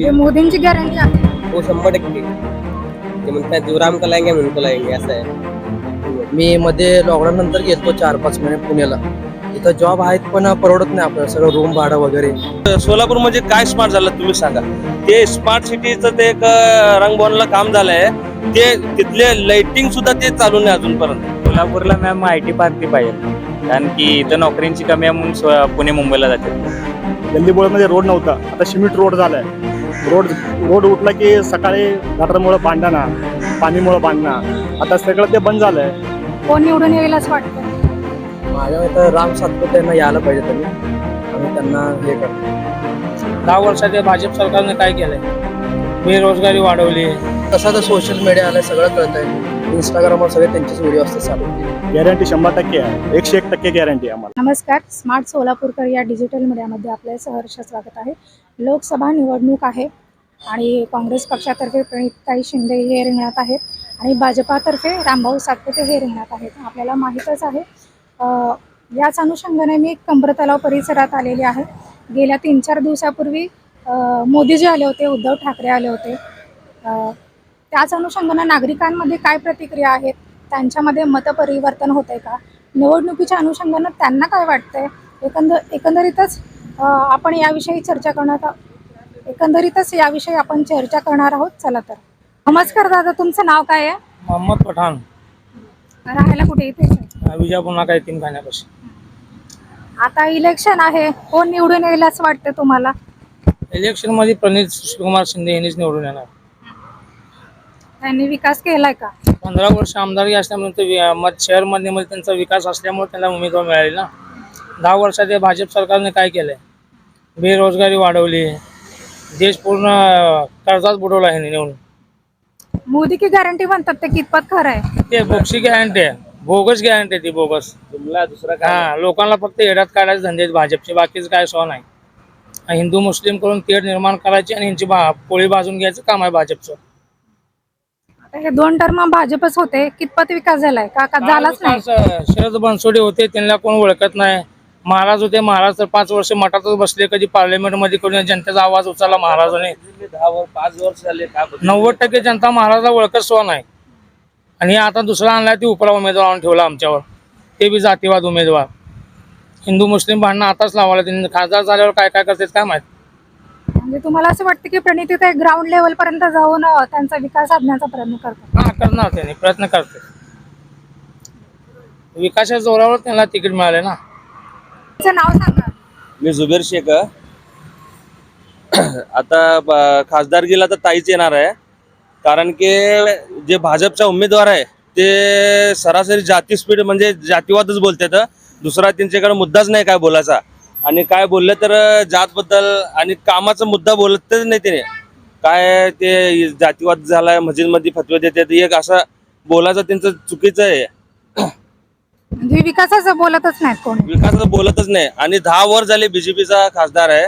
हे मोदींची गॅरंटी आहे हो शंभर टक्के। ते म्हणतात जो राम कलाएंगे म्हणून कलाएंगे असं आहे मी मध्ये लॉकडाऊन नंतर गेलतो चार पाच महिने पुण्याला. इथं जॉब आहेत पण परवडत नाही आपल्याला सगळं रूम भाडं वगैरे. सोलापूर म्हणजे काय स्मार्ट झालं तुम्ही सांगा. ते स्मार्ट सिटीचं ते एक अं, रंगभवनला काम झालंय. ते तिथले लाइटिंग सुद्धा ते चालू नाही अजूनपर्यंत. कोल्हापूरला मॅम आय टी पार्क ती पाहिजे. कारण की इथं नोकरींची कमी आहे म्हणून स्व- पुणे मुंबईला जातात गल्लीबोळमध्ये रोड नव्हता. आता सिमेंट रोड झालाय. रोड रोड उठला की सकाळी गटरमुळं बांधणा पाणीमुळं बांधणं आता सगळं ते बंद झालंय. कोण निवडून येईल असं वाटतं माझ्या इथं राम सातपुते यांना यायला पाहिजे त्यांनी आम्ही त्यांना हे करतो. दहा वर्षात या भाजप सरकारने काय केलंय? बेरोजगारी वाढवली. तसं तर सोशल मीडिया आलं सगळं कळत आहे इंस्टाग्रामवर सगळे त्यांचेच व्हिडिओ असतात चालू. गॅरंटी शंभर टक्के आहे. एकशे एक टक्के गॅरंटी आहे आम्हाला. नमस्कार. स्मार्ट सोलापूरकर या डिजिटल मीडियामध्ये आपले सहर्ष स्वागत आहे. लोकसभा निवडणूक आहे आणि काँग्रेस पक्षातर्फे प्रणिताई शिंदे हे रिंगणात आहेत आणि भाजपातर्फे रामभाऊ सातपुते हे रिंगणात आहेत. आपल्याला माहीतच आहे याच अनुषंगाने मी कंबर तलाव परिसरात आलेली आहे. गेल्या तीन चार दिवसापूर्वी मोदीजी आले होते उद्धव ठाकरे आले होते. त्याच अनुषंगानं नागरिकांमध्ये काय प्रतिक्रिया आहेत? त्यांच्यामध्ये मतपरिवर्तन होते का? निवडणुकीच्या अनुषंगानं त्यांना काय वाटतंय? एकंदर एकंदरीतच आपण याविषयी चर्चा करणार आहोत एकंदरीतच याविषयी आपण चर्चा करणार आहोत. चला तर. नमस्कार दादा तुमचं नाव काय आहे? मोहम्मद पठाण. राहायला कुठे इथे? विजापूर नाका तीन खाण्यापाशी आता इलेक्शन आहे. कोण निवडून येईल असं वाटतं तुम्हाला? इलेक्शनमध्ये प्रणित सुशीलकुमार शिंदे यांनीच निवडून येणार. त्यांनी विकास केलाय का? पंधरा वर्ष आमदारकी असल्यामुळे शहरमध्ये त्यांचा विकास असल्यामुळे त्यांना उमेदवार मिळाली ना. दहा वर्षात भाजप सरकारने काय केलंय? बेरोजगारी वाढवली. देश पूर्ण कर्जात बुडवला आहे नेऊन. मोदी की गॅरंटी म्हणतात ते कितपत खरं आहे? ते बोगशी गॅरंटी आहे. बोगस गॅरंटी आहे ती बोगस. तुम्हाला दुसरा हा लोकांना फक्त येड्यात काढायचे धंदे आहेत. भाजपचे बाकीचं काय सो नाही. हिंदू मुस्लिम करून तेढ निर्माण करायची आणि यांची पोळी भाजून घ्यायचं काम आहे भाजपचं. आता हे दोन टर्म भाजपच होते. कितपत विकास झालाय? का का झालाच नाही. शरद बनसोडे होते. त्यांना कोण ओळखत नाही. महाराज होते महाराज तर पाच वर्ष मठातच बसले कधी पार्लमेंटमध्ये करून जनतेचा आवाज उचलला महाराजाने. दहा वर पाच वर्ष झाले काय बदल? नव्वद टक्के जनता महाराजा ओळखत सुद्धा नाही. आणि आता दुसरा आणलाय ती उपरा उमेदवार आणून ठेवला आमच्यावर. ते बी जातीवाद उमेदवार. हिंदू मुस्लिम भांडणं आताच लावायला त्यांनी. खासदार झाल्यावर काय काय करतात काय माहीत? म्हणजे तुम्हाला असं वाटतं की प्रणिती ते ग्राउंड लेवल पर्यंत जाऊन अं, त्यांचा विकास साधण्याचा प्रयत्न करतात? हा करणार त्यांनी प्रयत्न करते विकासाच्या जोरावर त्यांना तिकीट मिळाले ना. तुमचं नाव सांगा. मी जुबेर शेख आता ब- खासदारकीला तर ताईच येणार आहे. कारण की जे भाजपचा उमेदवार आहे ते सरासरी जाती स्पीड म्हणजे जातीवादच बोलतात. दुसरा त्यांच्याकडे मुद्दाच नाही काय बोलायचा. आणि काय बोललं तर जातबद्दल आणि कामाचा मुद्दा बोलतच नाही त्याने. काय ते जातीवाद झालाय मस्जिदमध्ये फतवे देते एक असं बोलायचं त्यांचं चुकीचं आहे. म्हणजे विकासाचं बोलतच नाहीत कोणी. विकासाचं बोलतच नाही. आणि दहा वर झाले बीजेपीचा खासदार आहे.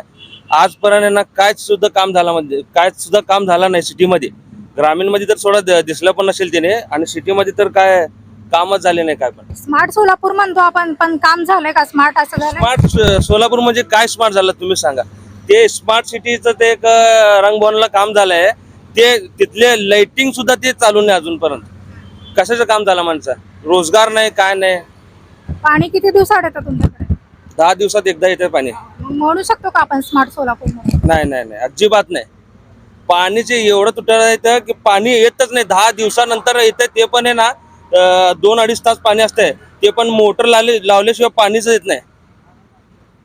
आजपर्यंत ना कायच सुद्धा काम झाला म्हणजे काय सुद्धा काम झालं नाही सिटीमध्ये. ग्रामीणमध्ये तर थोडं दिसलं पण नसेल त्याने आणि सिटीमध्ये तर काय कामच झाले नाही काय पण. स्मार्ट सोलापूर म्हणतो आपण पण काम झालंय का? स्मार्ट असं झालंय? स्मार्ट सोलापूर म्हणजे काय स्मार्ट झालं तुम्ही सांगा. ते स्मार्ट सिटीचं ते एक अं, रंगभवनला काम झालंय. ते तिथले लाइटिंग सुद्धा ते चालू नाही अजूनपर्यंत. कशाचं काम झालं माणसं? रोजगार नाही काय नाही? पाणी किती दिवसात येतं तुमच्याकडे? दहा दिवसात एकदा येते पाणी. मग म्हणू शकतो का आपण स्मार्ट सोलापूर म्हणून नाही नाही नाही. अजिबात नाही. पाणीचे एवढं तुटायला येतं की पाणी येतच नाही. दहा दिवसानंतर येतं ते पण आहे ना अं, दोन अडीच तास पाणी असतंय. ते पण मोटर लावले लावल्याशिवाय पाणीच येत नाही.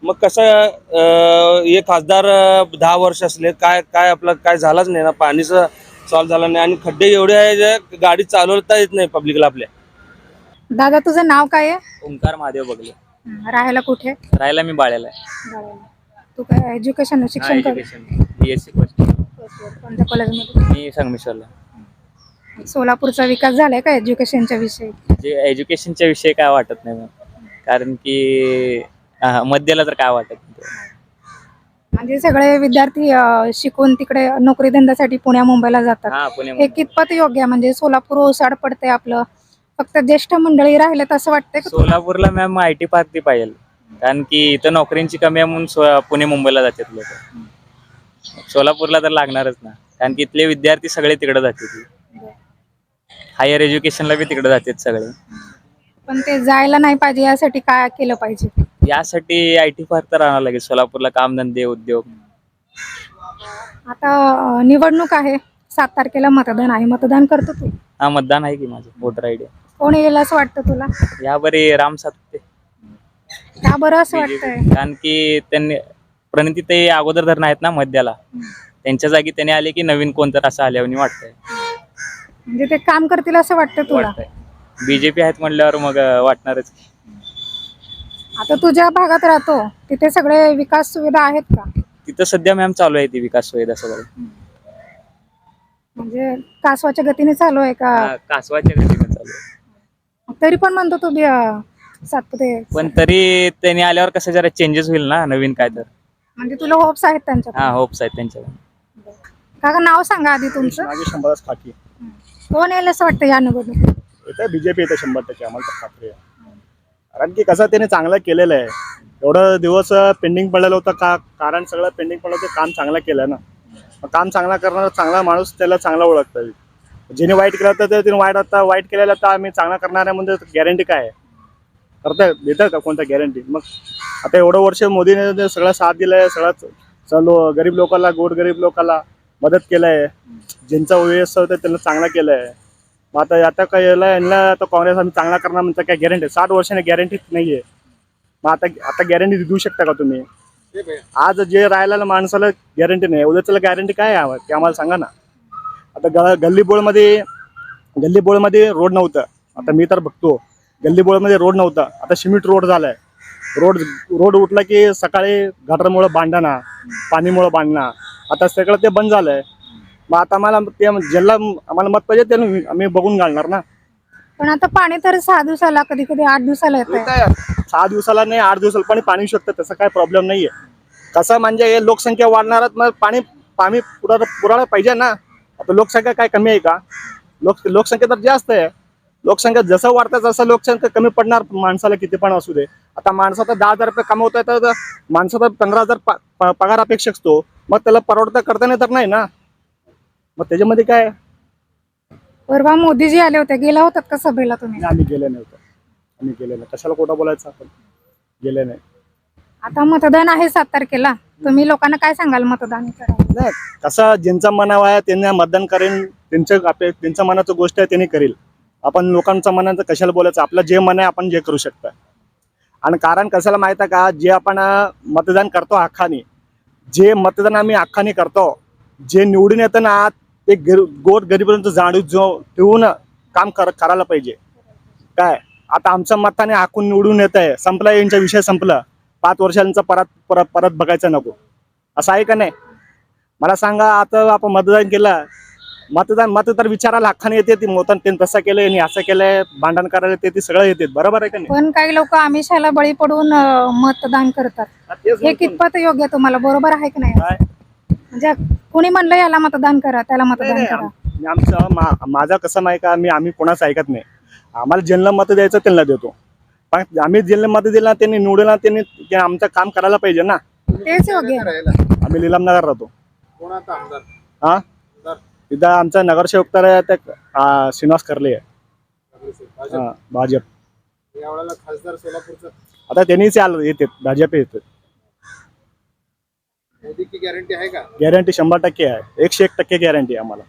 मग कसं अं, हे खासदार अं, दहा वर्ष असले काय काय आपलं काय झालंच नाही ना. पाणीचं सॉल्व झालं नाही. आणि खड्डे एवढे आहे जे गाडी चालवता येत नाही पब्लिकला आपल्या. दादा तुझं नाव काय आहे? ओंकार महादेव बघले हं, राहायला कुठे? राहायला मी बाळ्याला आहे. तू काय एज्युकेशन शिक्षण कर? बी एस सी कोणत्या कॉलेजमध्ये मी संगमेश्वरला सोलापूरचा विकास झालाय का एज्युकेशनच्या विषयी? एज्युकेशनच्या विषयी काय वाटत नाही कारण की हा, मध्याला तर काय वाटत नाही म्हणजे सगळे विद्यार्थी अं, शिकून तिकडे नोकरी धंद्यासाठी पुण्या मुंबईला जातात. हा हे कितपत योग्य आहे? म्हणजे सोलापूर ओसाड पडते आपलं. फक्त ज्येष्ठ मंडळी राहिले असं वाटतंय का सोलापूरला मॅम आय टी पार्क ती पाहिजे. कारण की इथं नोकरींची कमी आहे म्हणून पुणे मुंबईला जातात लोक. सोलापूरला तर लागणारच ना. कारण की इथले विद्यार्थी सगळे तिकडे जातात. हायर एज्युकेशनला बी तिकडे जातात सगळे. पण ते जायला नाही पाहिजे यासाठी काय केलं पाहिजे? यासाठी आय टी पार्क तर आणावं लागेल. सोलापूरला कामधंदे उद्योग. आता अं, निवडणूक आहे. सात तारखेला मतदान आहे. मतदान करतो तू? हा मतदान आहे की माझं. वोटर आय डी कोण येईल असं वाटतं तुला? या बरे राम सातपुते. का बरं असं वाटतंय? कारण की त्यांनी प्रणिती अगोदर धरण आहेत ना मध्याला. त्यांच्या जागी त्याने आले की नवीन कोणतर असं आल्यावर वाटतंय. म्हणजे ते काम करतील असं वाटतं तुला? वाटतंय. बीजेपी आहेत म्हणल्यावर मग अं, वाटणारच आता तुझ्या भागात राहतो तिथे सगळे विकास सुविधा आहेत का? तिथं सध्या मॅम चालू आहे ती विकास सुविधा सगळं. म्हणजे कासवाच्या गतीने चालू आहे का? कासवाच्या गतीने चालू आहे. तरी पण म्हणतो तू बी, अं, सातपुते. पण तरी त्यांनी आल्यावर कसं जरा चेंजेस होईल ना नवीन काय तर. म्हणजे तुला होप्स आहेत त्यांच्या हा होप्स आहेत त्यांच्याकडे. काका नाव सांगा आधी तुमचं. मागे शंभरच खाकी. कोण येईल असं वाटतं या निवडणुकीत? येतं बीजेपी येतं शंभर टक्के आम्हाला तर खात्री आहे. कारण की कसं त्याने चांगलं केलेलं आहे. एवढं दिवस पेंडिंग पडलेलं होतं का कारण सगळं पेंडिंग पडलं होतं काम चांगलं केलं ना. मग काम चांगला करणारा चांगला माणूस त्याला चांगला ओळखतं ज्याने वाईट केलं तर त्याने वाईट आता वाईट केलेलं तर आम्ही चांगला करणार आहे म्हणजे गॅरंटी काय आहे? करता का कोणता गॅरंटी मग आता एवढं वर्ष मोदीने सगळा सगळं साथ दिलाय सगळं सर्व गरीब लोकांना गोरगरीब लोकांना मदत केलंय. ज्यांचा व्यवस्था होतं त्यांना चांगला केलंय. मग आता आता काय याला यांना आता काँग्रेस आम्ही चांगला करणार म्हणतात काय गॅरंटी साठ वर्षाने गॅरंटी नाही आहे मग आता आता गॅरंटी देऊ शकता का तुम्ही? आज जे राहिलेल्या माणसाला गॅरंटी नाही. उद्या गॅरंटी काय आहे? की आम्हाला सांगा ना. आता ग गल्लीबोळमध्ये गल्लीबोळमध्ये रोड नव्हतं. आता मी तर बघतो. गल्लीबोळमध्ये रोड नव्हता. आता सिमेंट रोड झालाय. रोड रोड उठला की सकाळी गटारमुळं बांधणा पाणीमुळं बांधणं. आता सगळं ते बंद झालंय. मग आता आम्हाला ते ज्याला आम्हाला मत पाहिजे त्यानं आम्ही बघून घालणार ना. पण आता पाणी तर सहा दिवसाला कधी कधी आठ दिवसाला येतं सहा दिवसाला नाही आठ दिवसाला पाणी पाणी शकतं. तसं काय प्रॉब्लेम नाहीये. कसं म्हणजे हे लोकसंख्या वाढणार मग पाणी पाणी पुरा पुरायला पाहिजे ना. आता लोकसंख्या काय कमी आहे का? लोक लोकसंख्या तर जास्त आहे. लोकसंख्या जसं वाढतं तसं लोकसंख्या कमी पडणार माणसाला किती पण असू दे. आता माणसाचा दहा हजार रुपये कमवतोय तर माणसाचा पंधरा हजार पगार अपेक्षित असतो. मग त्याला परवडता करता नाही तर नाही ना? मग त्याच्यामध्ये काय? परवा मोदीजी आले होते. गेला होतात का सभेला तुम्ही? आम्ही गेले नव्हतो. आम्ही गेले नाही. कशाला खोटं बोलायचं आपण? गेले नाही. आता मतदान आहे सात तारखेला. तुम्ही लोकांना काय सांगाल मतदान करायला? नाही कसं ज्यांचा मनाव आहे त्यांना मतदान करेन त्यांचं आपल्या त्यांच्या मनाचं गोष्ट आहे त्यांनी करेल. आपण लोकांचं मनाचं कशाला बोलायचं? आपलं जे मन आहे आपण जे करू शकता. आणि कारण कशाला माहीत आहे का? जे आपण अं, मतदान करतो हक्काने जे मतदान आम्ही हक्काने करतो जे निवडून येतं ना ते गर गोर गरिबांचं जाणीव जो ठेवून काम कर करायला पाहिजे. काय? आता आमचं मताने हाकून निवडून येत आहे संपला यांचा विषय संपला. पाच वर्षांचा परत परत परत बघायचं नको. असं आहे का नाही? मला सांगा आता आपण मतदान केलं मतदान मत तर विचारायला हक्काने येते ती मोतन त्यांनी तसं केलंय यांनी असं केलंय भांडण करायला ते ती सगळं येते. बरोबर आहे का नाही? पण काही लोक आमिषाला बळी पडून अं, मतदान करतात. तेच हे म्हणतो. ना. कितपत योग्य आहे तुम्हाला? बरोबर आहे की नाही? काय? म्हणजे कुणी म्हणलं याला मतदान करा त्याला नाही, मतदान नाही, करा. आम- आमचं मा- माझं कसं माहिती का? मी आम्ही कोणाचं ऐकत नाही. आम्हाला ज्यांना मत द्यायचं त्यांना देतो. पण आम्ही ज्यांना मत दिलं त्यांनी निवडलं त्यांनी ते आमचं काम करायला पाहिजे ना. तेच आहे. आम्ही लिलामनगर राहतो. हा? तिथं आमचा नगरसेवक तर आहे ते, आ, श्रीनिवास करले आहे. हा, भाजप. आता त्यांनीच आलं येते भाजप येते गॅरंटी शंभर टक्के आहे. एकशे एक टक्के गॅरंटी आहे आम्हाला.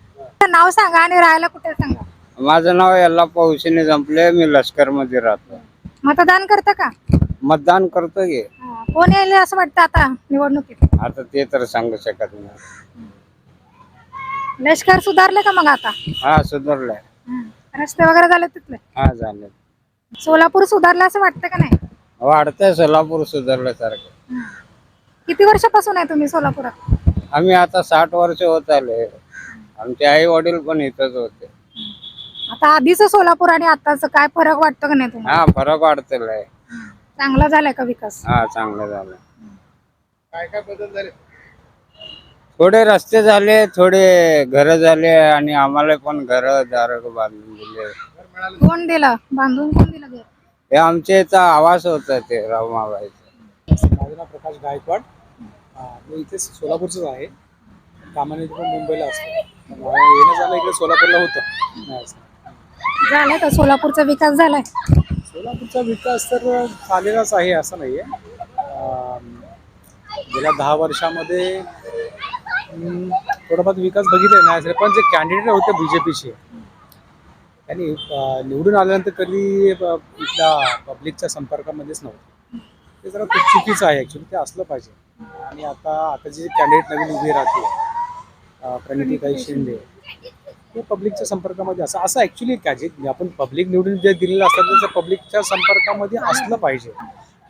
नाव सांगा आणि राहायला कुठे सांगा? माझं नाव यल्ला पौशीने जंपले मी लष्करमध्ये राहतो. मतदान करता का? मतदान करतो की. हा. कोण येईल असं वाटतं आता निवडणुकीत? आता ते तर सांगू शकत नाही. लष्कर सुधारलं का मग आता? हा सुधारलंय. रस्ते वगैरे झाले तिथले? हा झाले. सोलापूर सुधारलं असं वाटतं का नाही? वाढतंय सोलापूर सुधारल्यासारखं. किती वर्षापासून आहे तुम्ही सोलापुरात? आम्ही आता साठ वर्ष होत आले. आमचे आई वडील पण इथंच होते. आता आधीच सोलापूर आणि आताच काय फरक वाटतो का नाही तुम्हाला? हा फरक वाढतलाय चांगला झालाय का विकास? हा चांगलं झालं? थोडे रस्ते झाले थोडे घर झाले आणि आम्हाला पण घर दार बांधून दिले. कोण दिलं? बांधून कोण दिलं घर? हे आमच्या इथं आवास होता ते रमाबाईचा माझं नाव प्रकाश गायकवाड. अं, मी इथे सोलापूरचंच आहे. पण मुंबईला असतो. मला येणं जाणं इकडे सोलापूरला होतं. नाही असं. झालाय का? सोलापूरचा विकास झालाय? सोलापूरचा विकास तर झालेलाच आहे असं नाही आहे गेल्या दहा वर्षामध्ये थोडाफार विकास बघितला नाही पण जे कॅन्डिडेट होते बी जे पीचे त्यांनी निवडून आल्यानंतर कधी प- इथल्या पब्लिकच्या संपर्कामध्येच नव्हते. ते जरा खूप चुकीचं आहे ॲक्च्युली ते असलं पाहिजे. आणि आता आता जे कॅन्डिडेट नवीन उभी राहते अं, प्रणितीताई शिंदे ते पब्लिकच्या संपर्कामध्ये असं असं ॲक्च्युली काय जे आपण पब्लिक निवडून जे दिलेलं असतात त्याचं पब्लिकच्या संपर्कामध्ये असलं पाहिजे.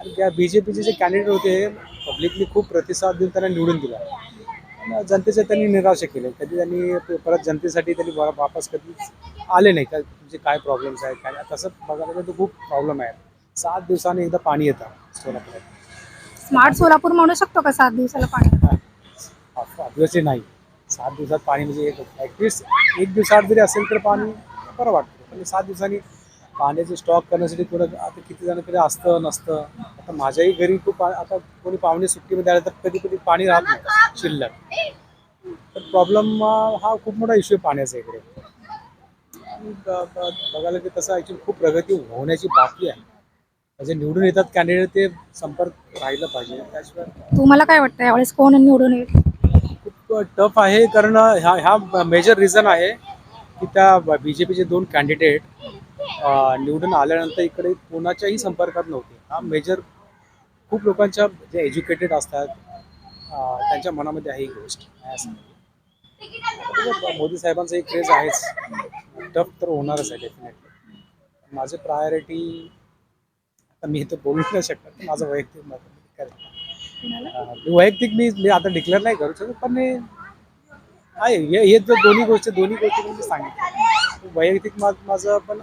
आणि त्या बी जे पीचे जे कॅन्डिडेट होते पब्लिकने खूप प्रतिसाद देऊन त्यांना निवडून दिला. जनतेचे त्यांनी निराशा केले. कधी त्यांनी परत जनतेसाठी त्यांनी वापस कधी आले नाही. का तुमचे काय प्रॉब्लेम्स आहेत काय. तसं बघायला गेलं तर खूप प्रॉब्लेम आहे सात दिवसांनी एकदा पाणी येतं सोलापुरात स्मार्ट सोलापूर म्हणू शकतो का सात दिवसाला पाणी? ऑब्विसली नाही. सात दिवसात पाणी म्हणजे एक ॲटलिस्ट एक दिवसाआड जरी असेल तर पाणी बरं वाटतं. पण सात दिवसांनी पाण्याचे स्टॉक करण्यासाठी थोडं आता किती जणांकडे असतं नसतं. आता माझ्याही घरी खूप आता कोणी पाहुणे सुट्टीमध्ये आले तर कधी कधी पाणी राहत नाही. शिल्लक. तर प्रॉब्लेम हा खूप मोठा इश्यू आहे पाण्याचा इकडे. आणि बघायला की तसं ॲक्च्युली खूप प्रगती होण्याची बाकी आहे. म्हणजे निवडून येतात कॅन्डिडेट ते संपर्क राहिलं पाहिजे. त्याशिवाय तुम्हाला काय वाटतं? यावेळेस कोण निवडून येईल? खूप टफ आहे. कारण ह्या ह्या मेजर रिझन आहे की त्या बी जे पीचे दोन कॅन्डिडेट निवडून आल्यानंतर इकडे कोणाच्याही संपर्कात नव्हते. हा मेजर खूप लोकांच्या जे एज्युकेटेड असतात त्यांच्या मनामध्ये आहे ही गोष्ट. मोदी साहेबांचा एक क्रेज आहेच. टफ तर होणारच आहे डेफिनेटली माझे प्रायोरिटी आता मी इथं बोलू नाही शकत. माझं वैयक्तिक मत वैयक्तिक मी आता डिक्लेअर नाही करू शकत पण मी आहे हे हे दोन्ही गोष्टी दोन्ही गोष्टी मी सांगितलं वैयक्तिक माझं पण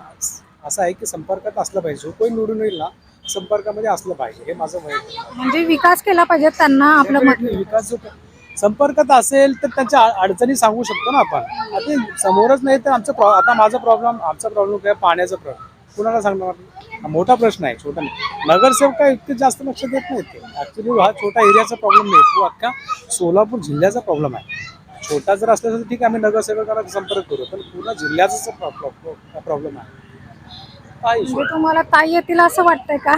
असं आहे की संपर्कात असलं पाहिजे. जो कोणी निवडून येईल ना संपर्कामध्ये असलं पाहिजे. हे माझं वैयक्तिक. म्हणजे विकास केला पाहिजे त्यांना आपलं विकास जो संपर्कात असेल तर त्यांच्या अड- अडचणी सांगू शकतो ना आपण. आता समोरच नाही तर आमचं आता माझा प्रॉब्लेम आमचा प्रॉब्लेम काय? पाण्याचा प्रॉब्लेम कुणाला सांगणार हा मोठा प्रश्न आहे छोटा नाही. नगरसेवक काय इतके जास्त लक्ष देत नाहीत ते. ऍक्च्युली हा छोटा एरियाचा प्रॉब्लेम नाही. तो अख्खा सोलापूर जिल्ह्याचा प्रॉब्लेम आहे. छोटा जर असला तर ठीक आहे आम्ही नगरसेवकाला संपर्क करू पण पूर्ण जिल्ह्याचाच प्रॉब्लेम आहे. म्हणजे तुम्हाला ताई येतील असं वाटतंय का?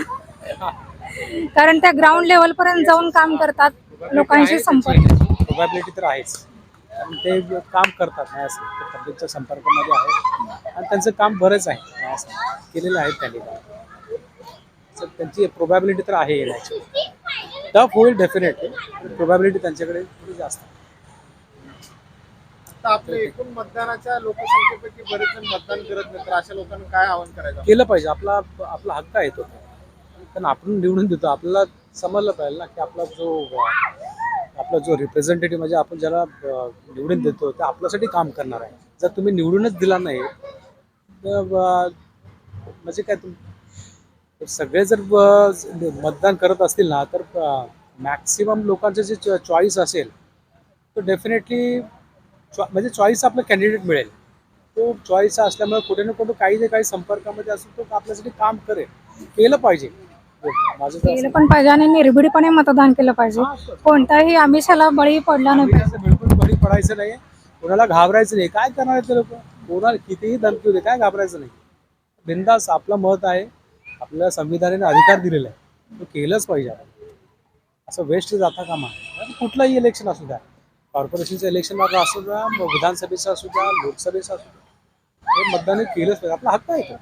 कारण त्या ग्राउंड लेवल पर्यंत जाऊन काम करतात लोकांशी संपर्क. प्रोबॅबिलिटी तर आहेच. ते काम करतात नाही असं. ते पब्लिकच्या संपर्कामध्ये आहेत. आणि त्यांचं काम बरंच आहे. केलेलं आहे त्यांनी. त्यांची प्रोबॅबिलिटी तर आहे येण्याची टफ होईल डेफिनेटली प्रोबॅबिलिटी त्यांच्याकडे थोडी जास्त आपल्या एकूण मतदानाच्या लोकसंख्येपैकी बरेच जण मतदान करत नाही तर अशा लोकांना काय आवाहन करायचं? केलं पाहिजे. आपला आपला हक्क आहे तो. कारण आपण निवडून देतो. आपल्याला समजलं पाहिजे ना की आपला जो आपला जो रिप्रेझेंटेटिव्ह म्हणजे आपण ज्याला निवडून देतो ते आपल्यासाठी काम करणार आहे. जर तुम्ही निवडूनच दिला नाही तर म्हणजे काय तुम तर सगळे जर मतदान करत असतील ना तर मॅक्सिमम लोकांचं जे चॉईस असेल तो डेफिनेटली म्हणजे चॉईस आपलं कॅन्डिडेट मिळेल. तो चॉईस असल्यामुळे कुठे ना कुठे काही ना काही संपर्कामध्ये असेल तो आपल्यासाठी काम करेल. केलं पाहिजे. तर केलं पण पाहिजे आणि निर्भीडपणे मतदान केलं पाहिजे. कोणत्याही आमिषाला बळी पडला नाही. बिलकुल बळी पडायचं नाही. कोणाला घाबरायचं नाही. काय करणार ते लोक? कोणाला कितीही धमकी होते काय घाबरायचं नाही. बिंदास आपलं मत आहे. आपल्याला संविधानाने अधिकार दिलेला आहे. तो केलंच पाहिजे आपण. असं वेस्ट जाता कामा कुठलंही इलेक्शन असू द्या कॉर्पोरेशनचं इलेक्शन असू द्या मग विधानसभेचं असू द्या लोकसभेचं असू द्या हे मतदान केलंच पाहिजे. आपला हक्क आहे तो.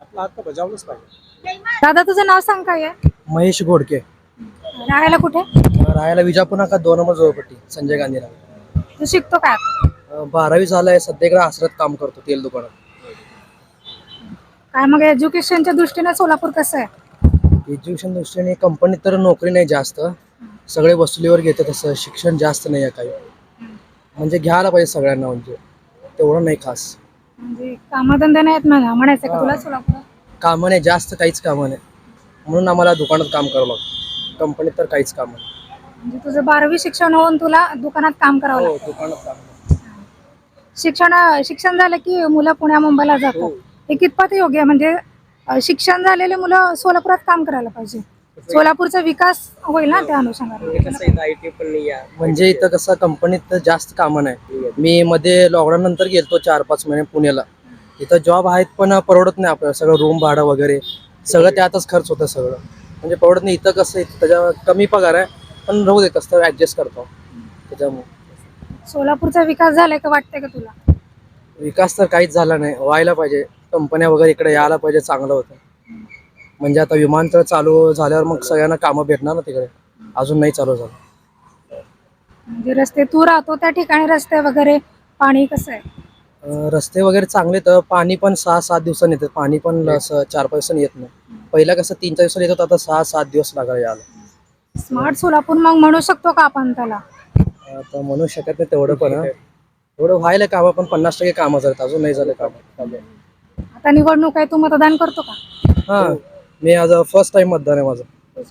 आपला हक्क बजावलंच पाहिजे. दादा तुझं नाव सांग काय आहे? महेश घोडके. राहायला कुठे? राहायला विजापूर नाका दोन नंबर जवळपट्टी संजय गांधीला. तू शिकतो काय बारावी झालंय सध्या इकडे आसरत काम करतो तेल दुकानात. काय मग एज्युकेशनच्या दृष्टीने सोलापूर कसं आहे? एज्युकेशन दृष्टीने कंपनीत तर नोकरी नाही जास्त. सगळे वसुलीवर घेतात तसं. शिक्षण जास्त नाही आहे काही. म्हणजे घ्यायला पाहिजे सगळ्यांना म्हणजे. तेवढं नाही खास. म्हणजे कामधंदे नाहीत म्हणा म्हणायचं का तुला सोलापूर कामं नाही. जास्त काहीच कामं नाही. म्हणून आम्हाला दुकानात काम करावं लागतं. कंपनीत तर काहीच कामं नाही. म्हणजे तुझं बारावी शिक्षण होऊन तुला दुकानात काम करावं लागतं. हो दुकानात काम. शिक्षण शिक्षण झालं की मुलं पुण्या मुंबईला हो. जातात हे कितपत योग्य आहे. म्हणजे शिक्षण झालेले मुलं सोलापुरात काम करायला पाहिजे. सोलापूरचा विकास होईल ना त्या अनुषंगाने. म्हणजे इथं म्हणजे इथं कसं कंपनीत जास्त कामं नाही मी मध्ये लॉकडाऊन नंतर गेलतो चार पाच महिने पुण्याला. इथं जॉब आहेत पण परवडत नाही आपल्याला. सगळं रूम भाडं वगैरे सगळं त्यातच खर्च होतं सगळं. म्हणजे परवडत नाही. इथं कसं त्याच्या कमी पगार आहे पण राहू दे कसं ऍडजस्ट करतो. त्याच्यामुळे. सोलापूरचा विकास झालाय का वाटतंय का तुला? विकास तर काहीच झाला नाही. व्हायला पाहिजे. कंपन्या वगैरे इकडे यायला पाहिजे चांगलं होतं. म्हणजे आता विमानतळ चालू झाल्यावर मग सगळ्यांना कामं भेटणार ना तिकडे. अजून नाही चालू झालं. म्हणजे रस्ते तू राहतो त्या ठिकाणी रस्ते वगैरे पाणी कसं आहे? अं, रस्ते वगैरे चांगले तर पाणी पण सहा सात दिवसांनी येतं. पाणी पण असं चार पाच दिवसांनी येत नाही. पहिला कसं तीन चार दिवसांनी येत होतं आता सहा सात दिवस लागायला यायला. स्मार्ट सोलापूर मग म्हणू शकतो का आपण त्याला? आता म्हणू शकत नाही तेवढं पण हं. एवढं व्हायला कामं पण पन्नास टक्के कामं झालं अजून नाही झालं कामं. आता निवडणूक आहे तू मतदान करतो का? हां मी आज फर्स्ट टाइम मतदान आहे माझं.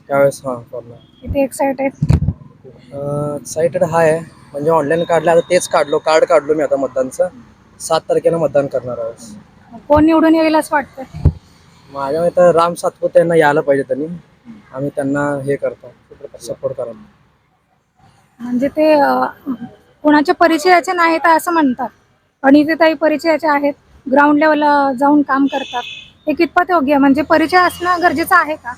त्यावेळेस हां करणार किती एक्साइटेड एक्साइटेड आहे म्हणजे ऑनलाईन काढलं आता तेच काढलो कार्ड काढलो मी आता मतदानचं. सात तारखेला मतदान करणार आहे कोण निवडून येईल असं वाटतं माझ्या मते राम सातपुते यांना यायला पाहिजे त्यांनी. आम्ही त्यांना हे करतो सपोर्ट करतो. म्हणजे ते अं, कोणाच्या परिचयाचे नाहीत असं म्हणतात. आणि ते ताई परिचयाचे आहेत. ग्राउंड लेवलला जाऊन काम करतात. हे कितपत योग्य? आहे? म्हणजे परिचय असणं गरजेचं आहे का?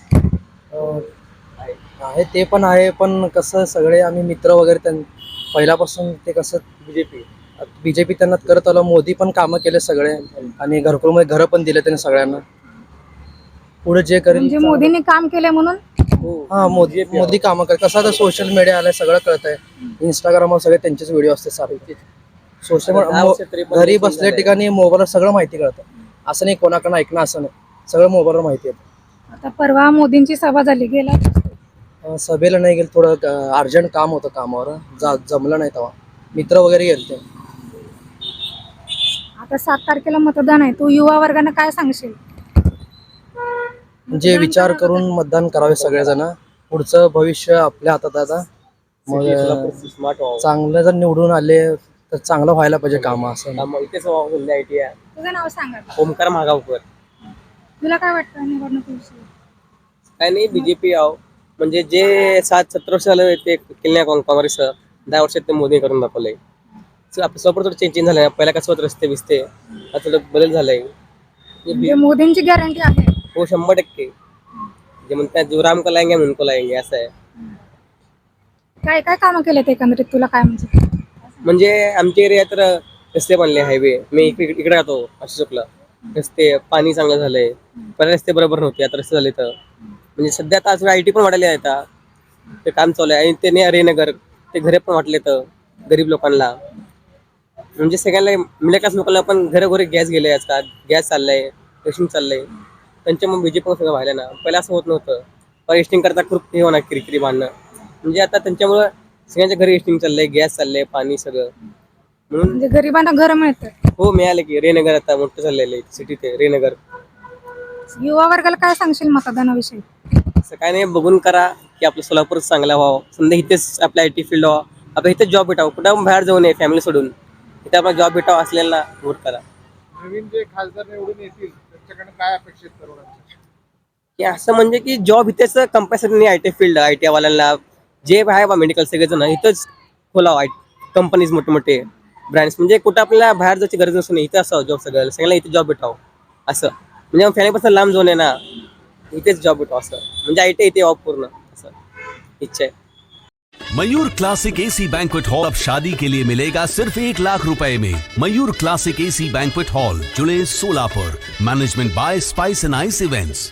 आहे ते पण आहे पण कसं सगळे आम्ही मित्र वगैरे त्यां पहिल्यापासून ते कसं बीजेपी बीजेपी त्यांना करत आलं मोदी पण कामं केले सगळे. आणि घरकुलमध्ये घरं पण दिले त्यांनी सगळ्यांना. पुढे जे करेल म्हणजे मोदींनी काम केले म्हणून? हा. मोदी मोदी कामं कर कसं आता सोशल मीडिया आलाय सगळं कळत आहे इंस्टाग्रामवर सगळे त्यांचेच व्हिडिओ असते सारखे सोशल घरी बसल्या. ठिकाणी मोबाईलवर सगळं माहिती कळतं. असं नाही कोणाकडनं ऐकणं असं नाही. सगळं मोबाईलवर माहिती आहे आता परवा मोदींची सभा झाली गेला सभेला नाही गेलं थोडं अर्जंट काम होतं कामावर. जा जमलं नाही तेव्हा. मित्र वगैरे गेलते आता सात तारखेला मतदान आहे. तू युवा वर्गाने काय सांगशील? जे विचार करून मतदान करावे सगळेजण. पुढचं भविष्य आपल्या हातात आहे आता मग चांगलं जर निवडून आले तर चांगलं व्हायला पाहिजे कामं असं. त्यामुळे इथेच व्हावं आय टी आहे तुझं नाव सांगा ओमकार महागावकर. तुला काय वाटतं निवडणुकीविषयी काय नाही बीजेपी याव म्हणजे जे सात सतरा वर्ष झालं ते केले नाही काँग- काँग्रेस दहा वर्षात ते मोदी करून दाखवलंय. स- आपलं स्वतः थोडं चेंज चेंज झालंय पहिला कसं होतं रस्ते बिस्ते आता थोडं बदल झालाय. जे म्हणजे मोदींची गॅरंटी आहे. हो शंभर टक्के. जे म्हणतात जो राम को लाएंगे हम उनको लाएंगे असं आहे. काय काय कामं केलेत एकंदरीत? तुला काय म्हणजे? म्हणजे आमच्या एरियात तर रस्ते बनले हायवे. मी इकडे इकडे राहतो चुकलं रस्ते पाणी चांगलं झालंय. पहिले रस्ते बरोबर नव्हते आता रस्ते झाले तर. म्हणजे सध्या आता अजून आय टी पण वाढले आता. ते काम चालू आहे. आणि ते नाही रेनगर. ते घरे पण वाटले तर गरीब लोकांना. म्हणजे सगळ्यांना मिडल क्लास लोकांना पण घरोघरी गॅस गेले आजकाल. गॅस चाललाय रेशन चाललंय. त्यांच्यामुळे बीजेपी सगळं व्हायला ना. पहिला असं होत नव्हतं. पण करता खूप हे होणार किरकिरी बांधणं म्हणजे आता त्यांच्यामुळं सगळ्यांच्या घरी एस्टिंग चाललंय गॅस चाललंय पाणी सगळं. म्हणून म्हणजे गरिबांना घर मिळतं. हो मिळाले की. रेनगर आता मोठं चाललेलं आहे सिटीत आहे रेनगर. युवा वर्गाला काय सांगशील मतदानाविषयी? असं काय नाही बघून करा की आपलं सोलापूर चांगला व्हावं. समजा इथेच आपल्या आय टी फील्ड व्हावं. आपल्या इथेच जॉब भेटावं. कुठं पण बाहेर जाऊ नये फॅमिली सोडून. इथे आपला जॉब भेटावं असलेला वोट करा. नवीन जे खासदार निवडून येतील त्यांच्याकडे काय अपेक्षित तरुणांच्या? की असं म्हणजे की जॉब इथेच कंपल्सरी नाही I T field I T वाल्यांना. जे आहे बा मेडिकल सगळेजण, इथंच खोलावं कंपनीज़ मोठे मोठे ब्रँड्स म्हणजे कुठं आपल्याला बाहेर जायची गरज नसून इथं असावं जॉब सगळ्याला. सगळ्यांना इथे जॉब भेटावं. असं. म्हणजे फॅमिलीपासून लांब जाऊन आहे ना, इथेच जॉब भेटावं असं. म्हणजे आय टी इथे यावं पूर्ण. इच्छा आहे. Mayur classic AC banquet hall अब शादी के लिए मिलेगा सिर्फ़ एक लाख रुपए में. Mayur classic AC banquet hall जुड़े Solapur. Management by spice and ice events